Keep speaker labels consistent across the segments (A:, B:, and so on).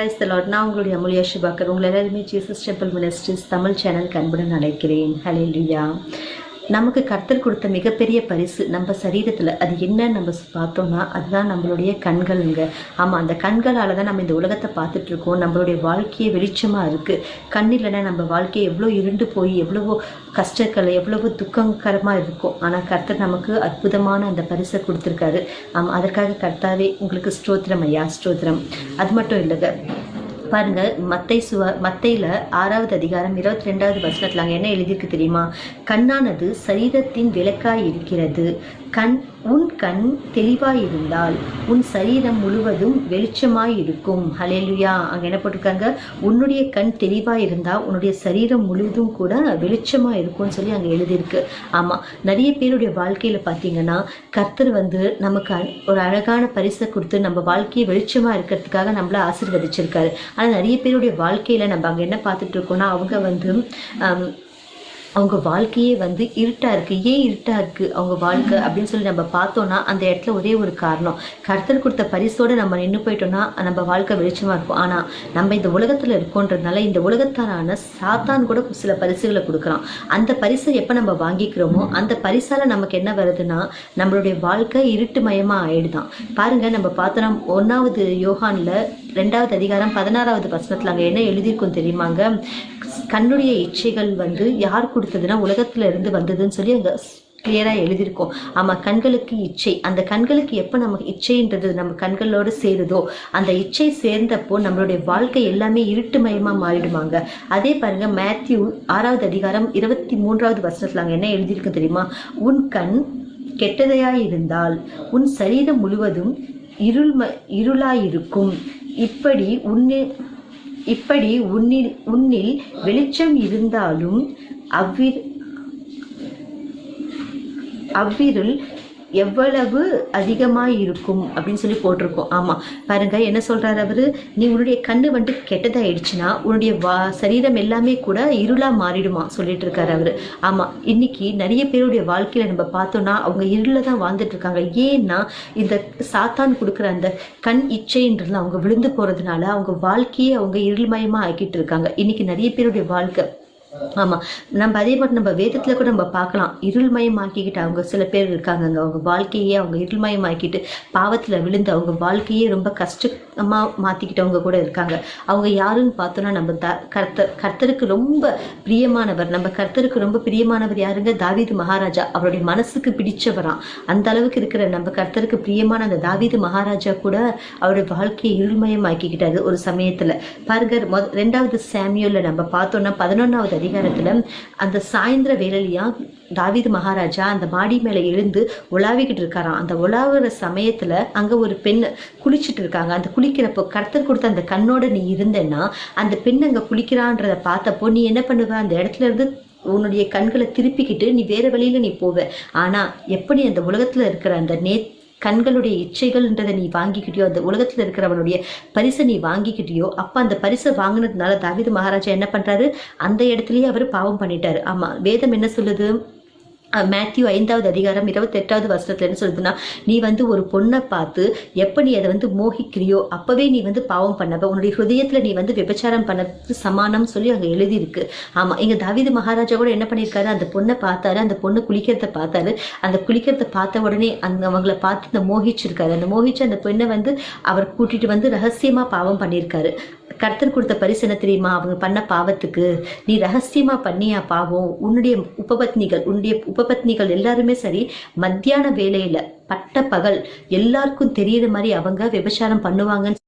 A: Price நான் உங்களுடைய அமுலியா ஷிபாக்கர். உங்கள் எல்லாருமே ஜீசஸ் டெம்பிள் மினிஸ்ட்ரிஸ் தமிழ் சேனலுக்கு அன்புடன் அழைக்கிறேன். லியா நமக்கு கர்த்தர் கொடுத்த மிகப்பெரிய பரிசு நம்ம சரீரத்தில். அது என்ன நம்ம பார்த்தோம்னா அதுதான் நம்மளுடைய கண்கள்ங்க. ஆமாம் அந்த கண்களால் தான் நம்ம இந்த உலகத்தை பார்த்துட்டு இருக்கோம் நம்மளுடைய வாழ்க்கையே வெளிச்சமாக இருக்குது கண் இல்லைன்னா நம்ம வாழ்க்கையை எவ்வளோ இருண்டு போய் எவ்வளவோ கஷ்டக்களை எவ்வளவோ துக்கங்கரமாக இருக்கும். ஆனால் கர்த்தர் நமக்கு அற்புதமான அந்த பரிசை கொடுத்துருக்காரு. ஆமாம் அதற்காக கர்த்தாவே உங்களுக்கு ஸ்தோத்திரம் ஐயா ஸ்தோத்திரம். அது மட்டும் இல்லைங்க. பாருங்க மத்தை சுவ மத்தையில் ஆறாவது அதிகாரம் இருபத்தி ரெண்டாவது வசனத்தில் அங்கே என்ன எழுதியிருக்கு தெரியுமா? கண்ணானது சரீரத்தின் விளக்காய் இருக்கிறது. கண் உன் கண் தெளிவாயிருந்தால் உன் சரீரம் முழுவதும் வெளிச்சமாயிருக்கும். ஹலேலுயா அங்கே என்ன போட்டிருக்காங்க? உன்னுடைய கண் தெளிவாக இருந்தால் உன்னுடைய சரீரம் முழுவதும் கூட வெளிச்சமாக இருக்கும்னு சொல்லி அங்கே எழுதியிருக்கு. ஆமாம் நிறைய பேருடைய வாழ்க்கையில் பார்த்தீங்கன்னா கர்த்தர் வந்து நமக்கு அ- ஒரு அழகான பரிசை கொடுத்து நம்ம வாழ்க்கையை வெளிச்சமாக இருக்கிறதுக்காக நம்மளை ஆசீர்வதிச்சிருக்காரு. ஆனால் நிறைய பேருடைய வாழ்க்கையில் நம்ம அங்கே என்ன பார்த்துட்டு இருக்கோம்னா அவங்க வந்து அவங்க வாழ்க்கையே வந்து இருட்டாக இருக்குது ஏன் இருட்டாக இருக்குது அவங்க வாழ்க்கை அப்படின்னு சொல்லி நம்ம பார்த்தோன்னா அந்த இடத்துல ஒரே ஒரு காரணம். கர்த்தர் கொடுத்த பரிசோடு நம்ம நின்று போயிட்டோம்னா நம்ம வாழ்க்கை வெளிச்சமாக இருக்கும். ஆனால் நம்ம இந்த உலகத்தில் இருக்கோன்றதுனால இந்த உலகத்தாரான சாத்தான் கூட சில பரிசுகளை கொடுக்குறான் அந்த பரிசை எப்போ நம்ம வாங்கிக்கிறோமோ அந்த பரிசால் நமக்கு என்ன வருதுன்னா நம்மளுடைய வாழ்க்கை இருட்டுமயமாக ஆயிடுதான். பாருங்க நம்ம பார்த்தோன்னா ஒன்றாவது யோகானில் ரெண்டாவது அதிகாரம் பதினாறாவது வசனத்தில் அங்கே என்ன எழுதியிருக்கும் தெரியுமாங்க? கண்ணுடைய இச்சைகள் வந்து யார் கொடுத்ததுன்னா உலகத்துல இருந்து வந்ததுன்னு சொல்லி அங்கே கிளியராக எழுதியிருக்கோம். ஆமாம் கண்களுக்கு இச்சை. அந்த கண்களுக்கு எப்போ நமக்கு இச்சைன்றது நம்ம கண்களோடு சேருதோ அந்த இச்சை சேர்ந்தப்போ நம்மளுடைய வாழ்க்கை எல்லாமே இருட்டுமயமாக மாறிடுமாங்க. அதே பாருங்க மேத்யூ ஆறாவது அதிகாரம் இருபத்தி மூன்றாவது வசனத்தில் அங்கே என்ன எழுதியிருக்கு தெரியுமா? உன் கண் கெட்டதையாய் இருந்தால் உன் சரீரம் முழுவதும் இருள் இருளாயிருக்கும். இப்படி உன்னு இப்படி உன்னில் உன்னில் வெளிச்சம் இருந்தாலும் அவ்விர் அவ்விருள் எவ்வளவு அதிகமாக இருக்கும் அப்படின்னு சொல்லி போட்டிருக்கோம். ஆமாம் பாருங்க என்ன சொல்கிறார் அவர்? நீ உன்னுடைய கண்ணு வந்து கெட்டதாயிடுச்சுன்னா உன்னுடைய வா சரீரம் எல்லாமே கூட இருளாக மாறிடுமா சொல்லிட்டு இருக்காரு அவர். ஆமாம் இன்னைக்கு நிறைய பேருடைய வாழ்க்கையில் நம்ம பார்த்தோன்னா அவங்க இருளில் தான் வாழ்ந்துட்டு இருக்காங்க ஏன்னா இந்த சாத்தான் கொடுக்குற அந்த கண் இச்சைன்றதுல அவங்க விழுந்து போகிறதுனால அவங்க வாழ்க்கையே அவங்க இருள்மயமாக ஆக்கிட்டு இருக்காங்க இன்னைக்கு நிறைய பேருடைய வாழ்க்கை ஆமாம் நம்ம அதே மாதிரி நம்ம வேதத்தில் கூட நம்ம பார்க்கலாம். இருள்மயமாக்கிக்கிட்டு அவங்க சில பேர் இருக்காங்கங்க. அவங்க வாழ்க்கையே அவங்க இருள்மயமாக்கிட்டு பாவத்தில் விழுந்து அவங்க வாழ்க்கையே ரொம்ப கஷ்டமாக மாற்றிக்கிட்டவங்க கூட இருக்காங்க. அவங்க யாருன்னு பார்த்தோன்னா நம்ம த கர்த்தர் கர்த்தருக்கு ரொம்ப பிரியமானவர். நம்ம கர்த்தருக்கு ரொம்ப பிரியமானவர் யாருங்க? தாவீது மகாராஜா. அவருடைய மனசுக்கு பிடிச்சவராம். அந்த அளவுக்கு இருக்கிற நம்ம கர்த்தருக்கு பிரியமான அந்த தாவீது மகாராஜா கூட அவருடைய வாழ்க்கையை இருள்மயமாக்கிக்கிட்டாரு ஒரு சமயத்தில். பாருங்க மொத ரெண்டாவது சாமியூலில் நம்ம பார்த்தோம்னா பதினொன்றாவது அதிகாரத்தில் அந்த சாயந்தர வேலையாக தாவீது மகாராஜா அந்த மாடி மேலே எழுந்து உலாவிக்கிட்டு இருக்காராம். அந்த உலாவுற சமயத்தில் அங்கே ஒரு பெண் குளிச்சுட்டு இருக்காங்க. அந்த குளிக்கிறப்போ கருத்தர் கொடுத்த அந்த கண்ணோட நீ இருந்தேன்னா அந்த பெண் அங்கே குளிக்கிறான்றத பார்த்தப்போ நீ என்ன பண்ணுவ? அந்த இடத்துல இருந்து உன்னுடைய கண்களை திருப்பிக்கிட்டு நீ வேறு வழியில நீ போவ. ஆனால் எப்படி அந்த உலகத்தில் இருக்கிற அந்த நே கண்களுடைய இச்சைகள்ன்றதை நீ வாங்கிக்கிட்டியோ அந்த உலகத்தில் இருக்கிறவனுடைய பரிசை நீ வாங்கிக்கிட்டியோ அப்போ அந்த பரிசை வாங்கினதுனால தாவித மகாராஜா என்ன பண்ணுறாரு அந்த இடத்துலயே அவர் பாவம் பண்ணிட்டாரு. ஆமாம் வேதம் என்ன சொல்லுது? மேத்யூ ஐந்தாவது அதிகாரம் இருபத்தெட்டாவது வருஷத்துல என்ன சொல்லுதுன்னா நீ வந்து ஒரு பொண்ணை பார்த்து எப்போ நீ அதை வந்து மோகிக்கிறியோ அப்பவே நீ வந்து பாவம் பண்ணவ உன்னுடைய ஹிருதயத்துல நீ வந்து விபச்சாரம் பண்ணது சமானம் சொல்லி அங்க எழுதியிருக்கு. ஆமா இங்க தாவீது மகாராஜா கூட என்ன பண்ணியிருக்காரு அந்த பொண்ணை பார்த்தாரு அந்த பொண்ணு குளிக்கிறத பார்த்தாரு. அந்த குளிக்கிறத பார்த்த உடனே அந்த அவங்கள பார்த்து அந்த மோகிச்சிருக்காரு. அந்த மோகிச்சு அந்த பெண்ணை வந்து அவர் கூட்டிட்டு வந்து ரகசியமா பாவம் பண்ணியிருக்காரு. கர்த்தர் கொடுத்த பரிசு என்ன தெரியுமா? அவங்க பண்ண பாவத்துக்கு. நீ ரகசியமா பண்ணியா பாவம்? உன்னுடைய உபபத்னிகள் உன்னுடைய உபபத்னிகள் எல்லாருமே சரி மத்தியான வேலையில பட்ட பகல் எல்லாருக்கும் தெரியுற மாதிரி அவங்க விபச்சாரம் பண்ணுவாங்கன்னு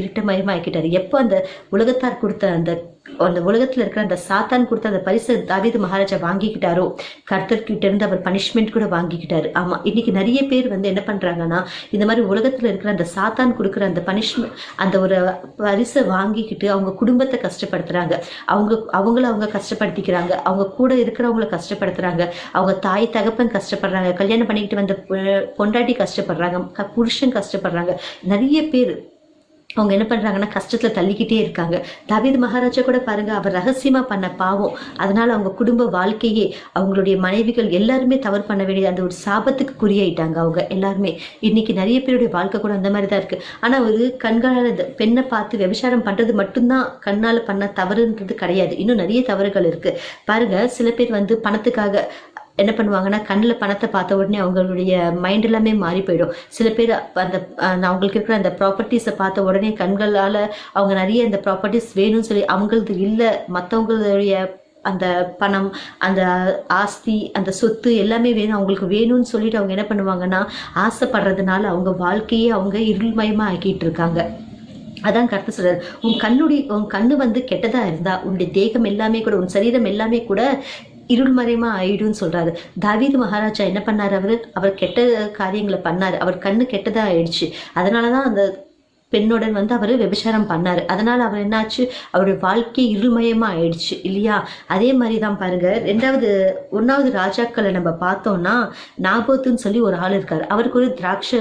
A: இருட்டமயமாக்கிட்டாரு. எப்போ அந்த உலகத்தார் கொடுத்த அந்த அந்த உலகத்துல இருக்கிற அந்த சாத்தான் கொடுத்த அந்த பரிசு தாவீது மகாராஜா வாங்கிக்கிட்டாரோ? கர்த்தர்கிட்ட இருந்து அவர் பனிஷ்மெண்ட் கூட வாங்கிக்கிட்டாரு. ஆமா இன்னைக்கு நிறைய பேர் வந்து என்ன பண்றாங்கன்னா இந்த மாதிரி உலகத்துல இருக்கிற அந்த சாத்தான் கொடுக்குற அந்த பனிஷ்மெண்ட் அந்த ஒரு பரிசை வாங்கிக்கிட்டு அவங்க குடும்பத்தை கஷ்டப்படுத்துறாங்க. அவங்க அவங்கள அவங்க கஷ்டப்படுத்திக்கிறாங்க. அவங்க கூட இருக்கிறவங்கள கஷ்டப்படுத்துறாங்க. அவங்க தாய் தகப்பன் கஷ்டப்படுறாங்க. கல்யாணம் பண்ணிக்கிட்டு வந்த பொ- பொண்டாட்டி கஷ்டப்படுறாங்க. புருஷன் கஷ்டப்படுறாங்க. நிறைய பேர் அவங்க என்ன பண்ணுறாங்கன்னா கஷ்டத்தில் தள்ளிக்கிட்டே இருக்காங்க. தவித் மகாராஜா கூட பாருங்கள் அவர் ரகசியமாக பண்ண பாவம். அதனால் அவங்க குடும்ப வாழ்க்கையே அவங்களுடைய மனைவிகள் எல்லாருமே தவறு பண்ண வேண்டியது அந்த ஒரு சாபத்துக்கு குறியாயிட்டாங்க அவங்க எல்லாருமே. இன்னைக்கு நிறைய பேருடைய வாழ்க்கை கூட அந்த மாதிரி தான் இருக்குது ஆனால் ஒரு கண்களால் இந்த பெண்ணை பார்த்து விபச்சாரம் பண்ணுறது மட்டும்தான் கண்ணால் பண்ண தவறுன்றது கிடையாது. இன்னும் நிறைய தவறுகள் இருக்குது பாருங்க சில பேர் வந்து பணத்துக்காக என்ன பண்ணுவாங்கன்னா கண்ணில் பணத்தை பார்த்த உடனே அவங்களுடைய மைண்ட் எல்லாமே மாறி போயிடும். சில பேர் அந்த அவங்களுக்கு இருக்கிற அந்த ப்ராப்பர்ட்டிஸை பார்த்த உடனே கண்களால் அவங்க நிறைய இந்த ப்ராப்பர்ட்டிஸ் வேணும்னு சொல்லி அவங்களது இல்லை மற்றவங்களுடைய அந்த பணம் அந்த ஆஸ்தி அந்த சொத்து எல்லாமே வேணும் அவங்களுக்கு வேணும்னு சொல்லிட்டு அவங்க என்ன பண்ணுவாங்கன்னா ஆசைப்படுறதுனால அவங்க வாழ்க்கையே அவங்க இருள்மயமாக ஆக்கிட்டு இருக்காங்க. அதான் கருத்து சொல்றாரு உன் கண்ணுடைய உன் கண்ணு வந்து கெட்டதா இருந்தா உன்னுடைய தேகம் எல்லாமே கூட உன் சரீரம் எல்லாமே கூட இருள்மறைமா ஆயிடும்னு சொல்றாரு. தாவீது மகாராஜா என்ன பண்ணார் அவரு? அவர் கெட்ட காரியங்களை பண்ணாரு. அவர் கண்ணு கெட்டதா ஆயிடுச்சு. அதனாலதான் அந்த பெண்ணுடன் வந்து அவர் விபச்சாரம் பண்ணார். அதனால் அவர் என்னாச்சு? அவருடைய வாழ்க்கை இருள்மயமாக ஆயிடுச்சு இல்லையா? அதே மாதிரி தான் பாருங்க ரெண்டாவது ஒன்றாவது ராஜாக்களை நம்ம பார்த்தோம்னா நாபோத்துன்னு சொல்லி ஒரு ஆள் இருக்கார். அவருக்கு ஒரு திராட்சை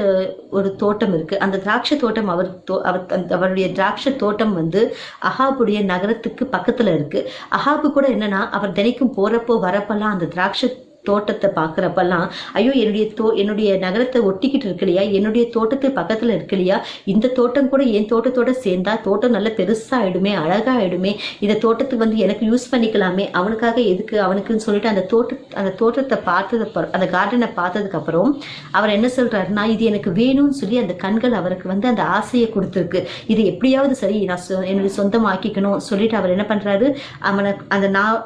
A: ஒரு தோட்டம் இருக்குது அந்த திராட்சை தோட்டம் அவர் தோ- அவர் அந்த- அவருடைய திராட்சை தோட்டம் வந்து அஹாபுடைய நகரத்துக்கு பக்கத்தில் இருக்குது அஹாபு கூட என்னன்னா அவர் தினைக்கும் போகிறப்போ வரப்பெல்லாம் அந்த திராட்சை தோட்டத்தை பார்க்குறப்பெல்லாம் ஐயோ என்னுடைய தோ என்னுடைய நகரத்தை ஒட்டிக்கிட்டு இருக்கு இல்லையா என்னுடைய தோட்டத்து பக்கத்தில் இருக்கு இல்லையா இந்த தோட்டம் கூட என் தோட்டத்தோட சேர்ந்தா தோட்டம் நல்ல பெருசாகிடுமே அழகாகிடுமே இந்த தோட்டத்துக்கு வந்து எனக்கு யூஸ் பண்ணிக்கலாமே. அவனுக்காக எதுக்கு அவனுக்குன்னு சொல்லிட்டு அந்த தோட்ட அந்த தோட்டத்தை பார்த்தது அந்த கார்டனை பார்த்ததுக்கப்புறம் அவர் என்ன சொல்கிறாருன்னா இது எனக்கு வேணும்னு சொல்லி அந்த கண்கள் அவருக்கு வந்து அந்த ஆசையை கொடுத்துருக்கு. இது எப்படியாவது சரி நான் சொ- என்னுடைய சொந்தமாக்கிக்கணும். சொல்லிட்டு அவர் என்ன பண்ணுறாரு அவனை அந்த நான்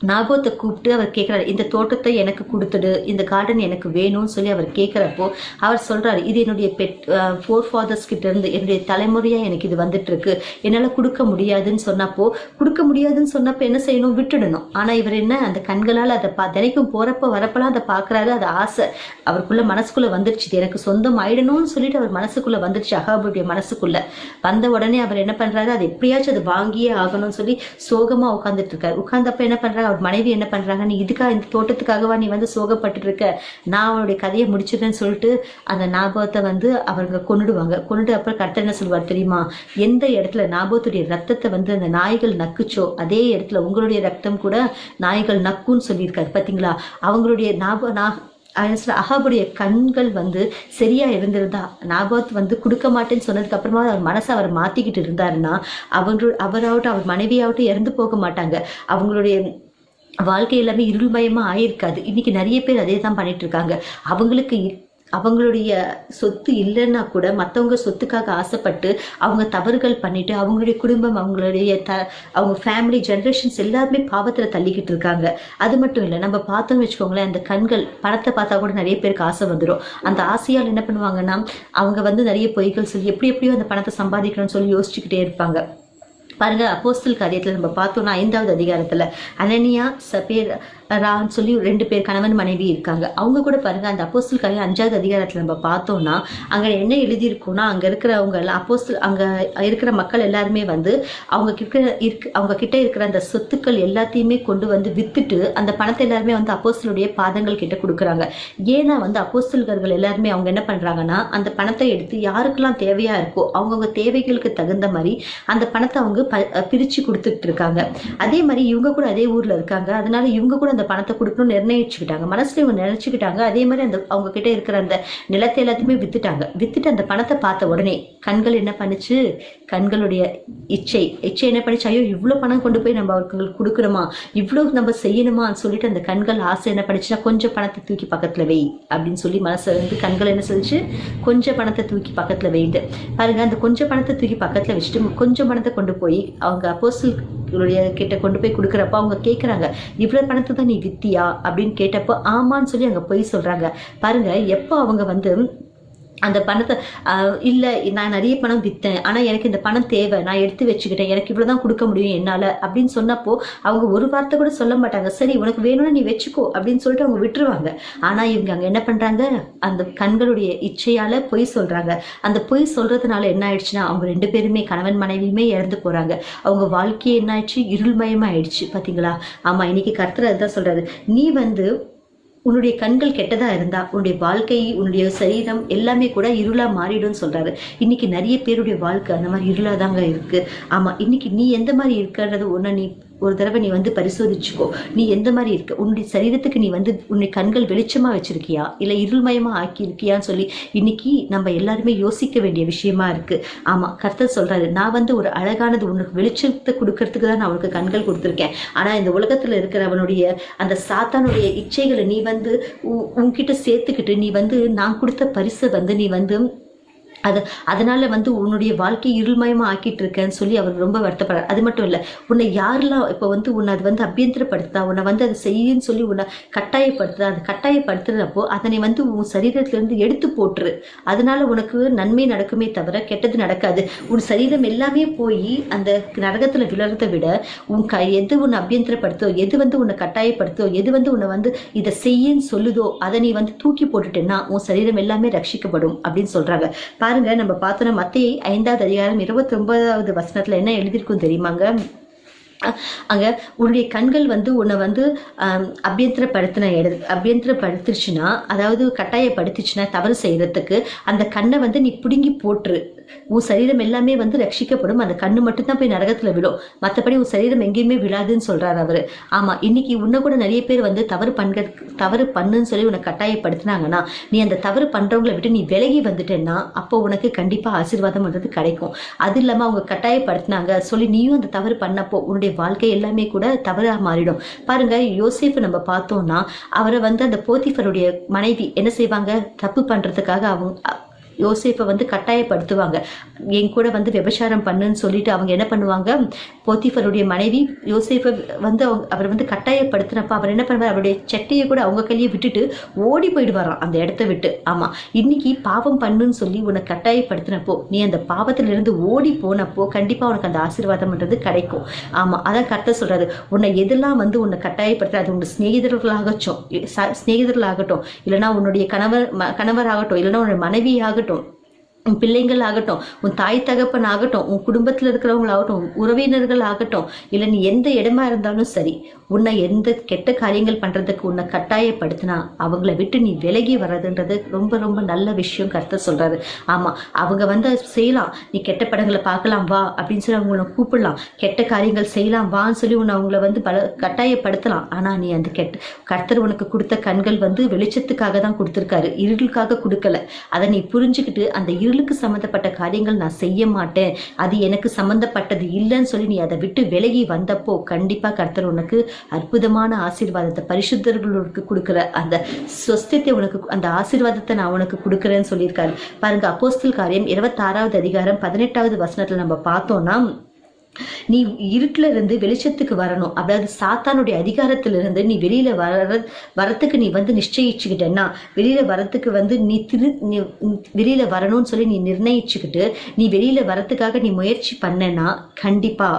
A: நாகோத்தை கூப்பிட்டு அவர் கேட்குறாரு இந்த தோட்டத்தை எனக்கு கொடுத்துடு இந்த கார்டன் எனக்கு வேணும்னு சொல்லி அவர் கேட்குறப்போ அவர் சொல்கிறாரு இது என்னுடைய பெட் ஃபோர் ஃபாதர்ஸ் கிட்ட இருந்து என்னுடைய தலைமுறையாக எனக்கு இது வந்துட்டு இருக்கு என்னால் கொடுக்க முடியாதுன்னு சொன்னப்போ கொடுக்க முடியாதுன்னு சொன்னப்போ என்ன செய்யணும்? விட்டுடணும். ஆனால் இவர் என்ன அந்த கண்களால் அதை பா தினைக்கும் போகிறப்ப வரப்பெல்லாம் அதை பார்க்கறாரு அது ஆசை. அவருக்குள்ள மனசுக்குள்ளே வந்துருச்சு இது எனக்கு சொந்தம் ஆயிடணும்னு சொல்லிட்டு அவர் மனசுக்குள்ளே வந்துருச்சு அகாபுடைய மனசுக்குள்ளே. வந்த உடனே அவர் என்ன பண்ணுறாரு அது எப்படியாச்சும் அது வாங்கியே ஆகணும்னு சொல்லி சோகமாக உட்காந்துட்டு இருக்காரு உட்காந்தப்ப என்ன பண்ணுறாரு அவர் மனைவி என்ன பண்ணுறாங்க நீ இதுக்காக இந்த தோட்டத்துக்காகவா நீ வந்து சோகப்பட்டுட்டு இருக்க? நான் அவனுடைய கதையை முடிச்சிருக்கேன்னு சொல்லிட்டு அந்த ஞாபகத்தை வந்து அவங்க கொன்னுடுவாங்க. கொண்டுட்டு அப்புறம் கர்த்தர் என்ன சொல்லுவார் தெரியுமா? எந்த இடத்துல ஞாபகத்துடைய ரத்தத்தை வந்து அந்த நாய்கள் நக்குச்சோ அதே இடத்துல உங்களுடைய ரத்தம் கூட நாய்கள் நக்குன்னு சொல்லியிருக்காரு. பார்த்தீங்களா அவங்களுடைய ஞாபகம் நான் அவன் அகாபுடைய கண்கள் வந்து சரியா இருந்திருந்தா நாபாத் வந்து கொடுக்க மாட்டேன்னு சொன்னதுக்கு அப்புறமா அவர் மனசை அவர் மாத்திக்கிட்டு இருந்தாருன்னா அவங்க அவராகட்டும் அவர் மனைவியாகட்டும் இறந்து போக மாட்டாங்க. அவங்களுடைய வாழ்க்கை எல்லாமே இருள்மயமா ஆயிருக்காது. இன்னைக்கு நிறைய பேர் அதே தான் பண்ணிட்டு இருக்காங்க அவங்களுக்கு இ- அவங்களுடைய சொத்து இல்லைன்னா கூட மற்றவங்க சொத்துக்காக ஆசைப்பட்டு அவங்க தவறுகள் பண்ணிட்டு அவங்களுடைய குடும்பம் அவங்களுடைய த அவங்க ஃபேமிலி ஜென்ரேஷன்ஸ் எல்லாருமே பாவத்தில் தள்ளிக்கிட்டு இருக்காங்க அது மட்டும் இல்லை நம்ம பார்த்தோம்னு வச்சுக்கோங்களேன் அந்த கண்கள் பணத்தை பார்த்தா கூட நிறைய பேருக்கு ஆசை வந்துடும் அந்த ஆசையால் என்ன பண்ணுவாங்கன்னா அவங்க வந்து நிறைய பொய்கள் சொல்லி எப்படி எப்படியோ அந்த பணத்தை சம்பாதிக்கணும்னு சொல்லி யோசிச்சுக்கிட்டே இருப்பாங்க. பாருங்க அப்போஸ்தல் காரியத்தில் நம்ம பார்த்தோம்னா ஐந்தாவது அதிகாரத்துல அனனியா சபேர் ரான்னு சொல்லி ரெண்டு பேர் கணவன் மனைவி இருக்காங்க. அவங்க கூட பாருங்க அந்த அப்போஸ்தல் காரியம் அஞ்சாவது அதிகாரத்தில் நம்ம பார்த்தோம்னா அங்கே என்ன எழுதியிருக்கோம்னா அங்கே இருக்கிறவங்க எல்லாம் அப்போஸ்தல் அங்கே இருக்கிற மக்கள் எல்லாருமே வந்து அவங்க கிட்ட இருக்கு அவங்க கிட்ட இருக்கிற அந்த சொத்துக்கள் எல்லாத்தையுமே கொண்டு வந்து வித்துட்டு அந்த பணத்தை எல்லாருமே வந்து அப்போஸ்தலுடைய பாதங்கள் கிட்ட கொடுக்குறாங்க. ஏன்னா வந்து அப்போஸ்தல்கர்கள் எல்லாருமே அவங்க என்ன பண்ணுறாங்கன்னா அந்த பணத்தை எடுத்து யாருக்கெல்லாம் தேவையா இருக்கோ அவங்கவுங்க தேவைகளுக்கு தகுந்த மாதிரி அந்த பணத்தை அவங்க ப பிரிச்சு கொடுத்துட்டு இருக்காங்க. அதே மாதிரி இவங்க கூட அதே ஊரில் இருக்காங்க. அதனால இவங்க கூட அந்த பணத்தை கொடுக்கணும்னு நிர்ணயிச்சுக்கிட்டாங்க. மனசுல இவங்க நினைச்சுக்கிட்டாங்க. அதே மாதிரி அந்த அவங்க கிட்ட இருக்கிற அந்த நிலத்தை எல்லாத்தையுமே வித்துட்டாங்க. வித்துட்டு அந்த பணத்தை பார்த்த உடனே கண்கள் என்ன பண்ணுச்சு? கண்களுடைய இச்சை. இச்சை என்ன பண்ணுச்சு? ஐயோ இவ்வளோ பணம் கொண்டு போய் நம்ம அவங்களுக்கு கொடுக்கணுமா? இவ்வளோ நம்ம செய்யணுமான்னு சொல்லிட்டு அந்த கண்கள் ஆசை என்ன பண்ணுச்சுன்னா கொஞ்சம் பணத்தை தூக்கி பக்கத்துல வை அப்படின்னு சொல்லி மனசை வந்து கண்கள் என்ன சொல்லிச்சு? கொஞ்சம் பணத்தை தூக்கி பக்கத்துல வைண்டு பாருங்க அந்த கொஞ்சம் பணத்தை தூக்கி பக்கத்துல வச்சுட்டு கொஞ்சம் பணத்தை கொண்டு போய் அவங்க அப்போஸ்தலர்களுடைய கிட்ட கொண்டு போய் கொடுக்குறப்ப அவங்க கேட்குறாங்க இவ்வளோ பணத்தை தான் நீ வித்தியா? அப்படின்னு கேட்டப்போ ஆமான்னு சொல்லி அங்கே போய் சொல்றாங்க. பாருங்க எப்போ அவங்க வந்து அந்த பணத்தை இல்லை நான் நிறைய பணம் வித்தேன் ஆனால் எனக்கு இந்த பணம் தேவை நான் எடுத்து வச்சுக்கிட்டேன் எனக்கு இவ்வளவுதான் கொடுக்க முடியும் என்னால் அப்படின்னு சொன்னப்போ அவங்க ஒரு வார்த்தை கூட சொல்ல மாட்டாங்க. சரி உனக்கு வேணும்னா நீ வச்சுக்கோ அப்படின்னு சொல்லிட்டு அவங்க விட்டுருவாங்க. ஆனால் இவங்க அங்கே என்ன பண்ணுறாங்க அந்த கண்களுடைய இச்சையால் பொய் சொல்கிறாங்க அந்த பொய் சொல்கிறதுனால என்ன ஆயிடுச்சுன்னா அவங்க ரெண்டு பேருமே கணவன் மனைவியுமே இறந்து போகிறாங்க அவங்க வாழ்க்கையே என்ன ஆயிடுச்சு? இருள்மயமாக ஆயிடுச்சு பார்த்தீங்களா ஆமாம் இன்னைக்கு கர்த்தர் அதுதான் சொல்கிறாரு நீ வந்து உன்னுடைய கண்கள் கெட்டதா இருந்தா உன்னுடைய வாழ்க்கை உன்னுடைய சரீரம் எல்லாமே கூட இருளா மாறிடும்னு சொல்றாரு. இன்னைக்கு நிறைய பேருடைய வாழ்க்கை அந்த மாதிரி இருளா தாங்க இருக்கு. ஆமா இன்னைக்கு நீ எந்த மாதிரி இருக்கிறது ஒண்ணு நீ ஒரு தடவை நீ வந்து பரிசோதிச்சுக்கோ. நீ எந்த மாதிரி இருக்க? உன்னுடைய சரீரத்துக்கு நீ வந்து உன்னுடைய கண்கள் வெளிச்சமாக வச்சிருக்கியா? இல்லை இருள்மயமாக ஆக்கி இருக்கியான்னு சொல்லி இன்னைக்கு நம்ம எல்லாருமே யோசிக்க வேண்டிய விஷயமா இருக்கு. ஆமாம் கர்த்தர் சொல்றாரு நான் வந்து ஒரு அழகானது உனக்கு வெளிச்சத்தை கொடுக்கறதுக்கு தான் நான் உனக்கு கண்கள் கொடுத்துருக்கேன். ஆனால் இந்த உலகத்தில் இருக்கிறவனுடைய அந்த சாத்தானுடைய இச்சைகளை நீ வந்து உ- உன்கிட்ட சேர்த்துக்கிட்டு நீ வந்து நான் கொடுத்த பரிசை வந்து நீ வந்து அது அதனால வந்து உன்னுடைய வாழ்க்கை இருள்மயமா ஆக்கிட்டு இருக்கேன்னு சொல்லி அவர் ரொம்ப வருத்தப்படுறார். அது மட்டும் இல்லை உன்னை யாரெல்லாம் இப்போ வந்து உன்னை அது வந்து அபியந்திரப்படுத்தா உன்னை வந்து அதை செய்யுன்னு சொல்லி உன்னை கட்டாயப்படுத்துதா அந்த கட்டாயப்படுத்துறப்போ அதனை வந்து உன் சரீரத்திலிருந்து எடுத்து போட்டுரு. அதனால உனக்கு நன்மை நடக்குமே தவிர கெட்டது நடக்காது. உன் சரீரம் எல்லாமே போய் அந்த நரகத்தில் விழுறத விட உன் க எது உன்னை அபியந்திரப்படுத்தோ எது வந்து உன்னை கட்டாயப்படுத்தோ எது வந்து உன்னை வந்து இதை செய்யன்னு சொல்லுதோ அதை நீ வந்து தூக்கி போட்டுட்டேன்னா உன் சரீரம் எல்லாமே ரட்சிக்கப்படும் அப்படின்னு சொல்கிறாங்க பாருங்க நம்ம பார்த்தோன்னா மத்திய ஐந்தாவது அதிகாரம் இருபத்தி ஒன்பதாவது வசனத்துல என்ன எழுதியிருக்கும் தெரியுமாங்க? அங்கே அங்க உன்னுடைய கண்கள் வந்து உன்னை வந்து அபியந்திரப்படுத்தின எடு அபியந்திரப்படுத்துச்சுன்னா அதாவது கட்டாயப்படுத்துச்சுன்னா தவறு செய்யறதுக்கு அந்த கண்ணை வந்து நீ பிடுங்கி போட்டுரு. உன் சரீரம் எல்லாமே வந்து ரட்சிக்கப்படும். அந்த கண்ணு மட்டும்தான் போய் நரகத்துல விழும். மற்றபடி உன் சரீரம் எங்கேயுமே விழாதுன்னு சொல்றாரு அவரு. ஆமா இன்னைக்கு உன்னை கூட நிறைய பேர் வந்து தவறு பண்க தவறு பண்ணுன்னு சொல்லி உன்னை கட்டாயப்படுத்தினாங்கன்னா நீ அந்த தவறு பண்றவங்களை விட்டு நீ விலகி வந்துட்டேன்னா அப்போ உனக்கு கண்டிப்பா ஆசீர்வாதம்ன்றது கிடைக்கும். அது இல்லாம அவங்க கட்டாயப்படுத்தினாங்க. சொல்லி நீயும் அந்த தவறு பண்ணப்போ உன்னுடைய வாழ்க்கை எல்லாமே கூட தவறா மாறிடும். பாருங்க யோசேப்பு நம்ம பார்த்தோம்னா அவரை வந்து அந்த போத்திஃபருடைய மனைவி என்ன செய்வாங்க? தப்பு பண்றதுக்காக அவங்க யோசிப்பை வந்து கட்டாயப்படுத்துவாங்க. என் கூட வந்து விபச்சாரம் பண்ணுன்னு சொல்லிட்டு அவங்க என்ன பண்ணுவாங்க? போத்திஃபருடைய மனைவி யோசிப்பை வந்து அவங்க அவர் வந்து கட்டாயப்படுத்தினப்ப அவர் என்ன பண்ணுவார்? அவருடைய சட்டையை கூட அவங்க கையிலேயே விட்டுட்டு ஓடி போயிடுவாராம். அந்த இடத்த விட்டு. ஆமாம் இன்னைக்கு பாவம் பண்ணுன்னு சொல்லி உன்னை கட்டாயப்படுத்தினப்போ நீ அந்த பாவத்திலிருந்து ஓடி போனப்போ கண்டிப்பாக உனக்கு அந்த ஆசீர்வாதம்ன்றது கிடைக்கும். ஆமாம் அதான் கர்த்தர் சொல்கிறது உன்னை எதெல்லாம் வந்து உன்னை கட்டாயப்படுத்துற அது உன் சிநேகிதர்களாகட்டும். ச- சிநேகிதர்களாகட்டும். இல்லைன்னா உன்னுடைய கணவர் கணவராகட்டும். இல்லைன்னா உன்னுடைய மனைவியாகட்டும். ஆகட்டும் உன் பிள்ளைங்கள் ஆகட்டும் உன் தாய் தகப்பன் ஆகட்டும் உன் குடும்பத்தில் இருக்கிறவங்களாகட்டும் உன் உறவினர்கள் ஆகட்டும் இல்லை நீ எந்த இடமா இருந்தாலும் சரி உன்னை எந்த கெட்ட காரியங்கள் பண்ணுறதுக்கு உன்னை கட்டாயப்படுத்தினா அவங்கள விட்டு நீ விலகி வர்றதுன்றது ரொம்ப ரொம்ப நல்ல விஷயம் கருத்தை சொல்றாரு. ஆமாம் அவங்க வந்து அதை செய்யலாம் நீ கெட்ட படங்களை பார்க்கலாம் வா அப்படின்னு சொல்லி அவங்கள கூப்பிடலாம் கெட்ட காரியங்கள் செய்யலாம் வான்னு சொல்லி உன்னை அவங்கள வந்து பல கட்டாயப்படுத்தலாம். ஆனால் நீ அந்த கெட்ட கர்த்தர் உனக்கு கொடுத்த கண்கள் வந்து வெளிச்சத்துக்காக தான் கொடுத்துருக்காரு இருளுக்காக கொடுக்கல. அதை நீ புரிஞ்சுக்கிட்டு அந்த இருளுக்கு சம்மந்தப்பட்ட காரியங்கள் நான் செய்ய மாட்டேன். அது எனக்கு சம்மந்தப்பட்டது இல்லைன்னு சொல்லி நீ அதை விட்டு விலகி வந்தப்போ கண்டிப்பாக கர்த்தர் உனக்கு அற்புதமான ஆசீர்வாதத்தை பரிசுத்தர்களுக்கு கொடுக்குற அந்த சொஸ்தத்தை உனக்கு அந்த ஆசீர்வாதத்தை நான் உனக்கு கொடுக்குறேன்னு சொல்லியிருக்காரு. பாருங்க அப்போஸ்தல் காரியம் இருபத்தாறாவது அதிகாரம் பதினெட்டாவது வசனத்தில் நம்ம பார்த்தோம்னா நீ இருட்டுல இருந்து வெளிச்சத்துக்கு வரணும். அதாவது சாத்தானுடைய அதிகாரத்திலிருந்து நீ வெளியில வர வரத்துக்கு நீ வந்து நிச்சயிச்சுக்கிட்டேன்னா வெளியில வரத்துக்கு வந்து நீ திரு நீ வெளியில வரணும்னு சொல்லி நீ நிர்ணயிச்சுக்கிட்டு நீ வெளியில வரத்துக்காக நீ முயற்சி பண்ணனா கண்டிப்பா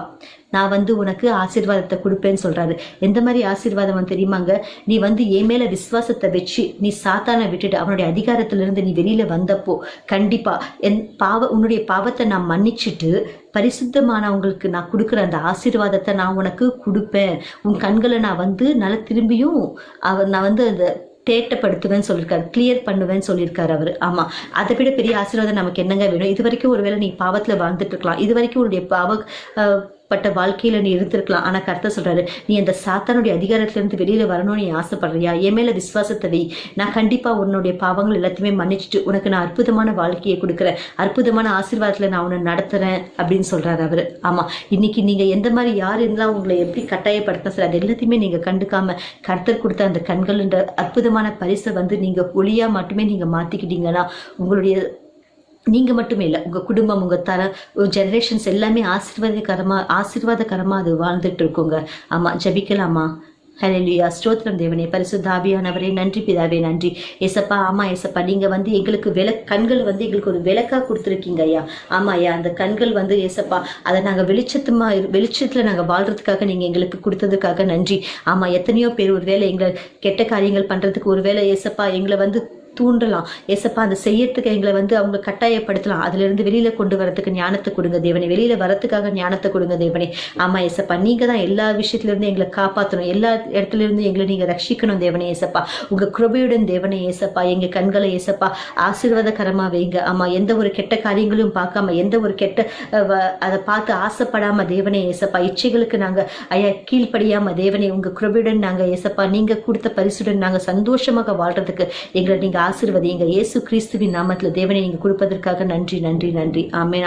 A: நான் வந்து உனக்கு ஆசீர்வாதத்தை கொடுப்பேன்னு சொல்றாரு. எந்த மாதிரி ஆசீர்வாதம் வந்து தெரியுமாங்க? நீ வந்து என் மேல விசுவாசத்தை வச்சு நீ சாத்தானை விட்டுட்டு அவனுடைய அதிகாரத்திலிருந்து நீ வெளியில வந்தப்போ கண்டிப்பா என் பாவ உன்னுடைய பாவத்தை நான் மன்னிச்சுட்டு பரிசுத்தமானவங்களுக்கு நான் கொடுக்குற அந்த ஆசீர்வாதத்தை நான் உனக்கு கொடுப்பேன். உன் கண்களை நான் வந்து நல்லா திரும்பியும் அவர் நான் வந்து அந்த தேட்டப்படுத்துவேன்னு சொல்லியிருக்காரு. கிளியர் பண்ணுவேன்னு சொல்லியிருக்காரு அவர். ஆமா. அதை விட பெரிய ஆசீர்வாதம் நமக்கு என்னங்க வேணும்? இது வரைக்கும் ஒருவேளை நீ பாவத்துல வாழ்ந்துட்டு இருக்கலாம். இது வரைக்கும் உன்னுடைய பாவ பட்ட வாழ்க்கையில நீ இருந்திருக்கலாம். ஆனா கருத்த சொல்றாரு நீ அந்த சாத்தானுடைய அதிகாரத்துல இருந்து வெளியில வரணும்னு நீ ஆசைப்படுறியா? என் மேல விசுவாசத்தை வை. நான் கண்டிப்பா உன்னுடைய பாவங்கள் எல்லாத்தையுமே மன்னிச்சுட்டு உனக்கு நான் அற்புதமான வாழ்க்கையை கொடுக்குறேன். அற்புதமான ஆசீர்வாதத்துல நான் உன்னை நடத்துறேன். அப்படின்னு சொல்றாரு அவரு. ஆமா இன்னைக்கு நீங்க எந்த மாதிரி யார் இருந்தாலும் உங்களை எப்படி கட்டாயப்படுத்தினா சார் அது எல்லாத்தையுமே நீங்க கண்டுக்காம கருத்தர் கொடுத்த அந்த கண்கள்ன்ற அற்புதமான பரிசை வந்து நீங்க ஒளியா மட்டுமே நீங்க மாத்திக்கிட்டீங்கன்னா உங்களுடைய நீங்க மட்டுமே இல்லை உங்கள் குடும்பம் உங்க தர ஜெனரேஷன்ஸ் எல்லாமே ஆசீர்வாதகரமா ஆசீர்வாதகரமாக அது வாழ்ந்துட்டு இருக்கோங்க ஆமா ஜெபிக்கலாமா? ஹalleluya ஸ்தோத்திரம் தேவனே. பரிசுத்தாபியானவரே நன்றி பிதாவே நன்றி. எசப்பா ஆமா எசப்பா நீங்க வந்து எங்களுக்கு வில கண்கள் வந்து எங்களுக்கு ஒரு விளக்கா கொடுத்துருக்கீங்க ஐயா. ஆமா ஐயா அந்த கண்கள் வந்து எசப்பா அதை நாங்கள் வெளிச்சத்துமா வெளிச்சத்துல நாங்கள் வாழ்றதுக்காக நீங்க எங்களுக்கு கொடுத்ததுக்காக நன்றி. ஆமா எத்தனையோ பேர் ஒரு வேலை எங்களை கெட்ட காரியங்கள் பண்றதுக்கு ஒருவேளை எசப்பா எங்களை வந்து தூண்டலாம். ஏசப்பா அந்த செய்யறதுக்கு எங்களை வந்து அவங்க கட்டாயப்படுத்தலாம். அதுல இருந்து வெளியில கொண்டு வரதுக்கு ஞானத்தை கொடுங்க தேவனே. வெளியில வரத்துக்காக ஞானத்தை கொடுங்க தேவனே. ஆமா ஏசப்பா நீங்க தான் எல்லா விஷயத்துல இருந்து எங்களை காப்பாற்றணும் எல்லா இடத்துல இருந்து எங்களை நீங்க ரட்சிக்கணும் தேவனே ஏசப்பா. உங்க கிருபையுடன் தேவனே ஏசப்பா. எங்க கண்களை ஏசப்பா ஆசீர்வாதகரமா வைங்க. ஆமா எந்த ஒரு கெட்ட காரியங்களையும் பார்க்காம எந்த ஒரு கெட்ட வ- அதை பார்த்து ஆசைப்படாம தேவனே ஏசப்பா. இச்சைகளுக்கு நாங்க ஐயா கீழ்ப்படியாமல் தேவனே உங்க கிருபையுடன் நாங்க ஏசப்பா நீங்க கொடுத்த பரிசுடன் நாங்க சந்தோஷமாக வாழ்றதுக்கு எங்களை நீங்க ஆசீர்வதிங்க இயேசு கிறிஸ்துவின் நாமத்துல தேவனை நீங்க கொடுப்பதற்காக நன்றி நன்றி நன்றி. ஆமென்.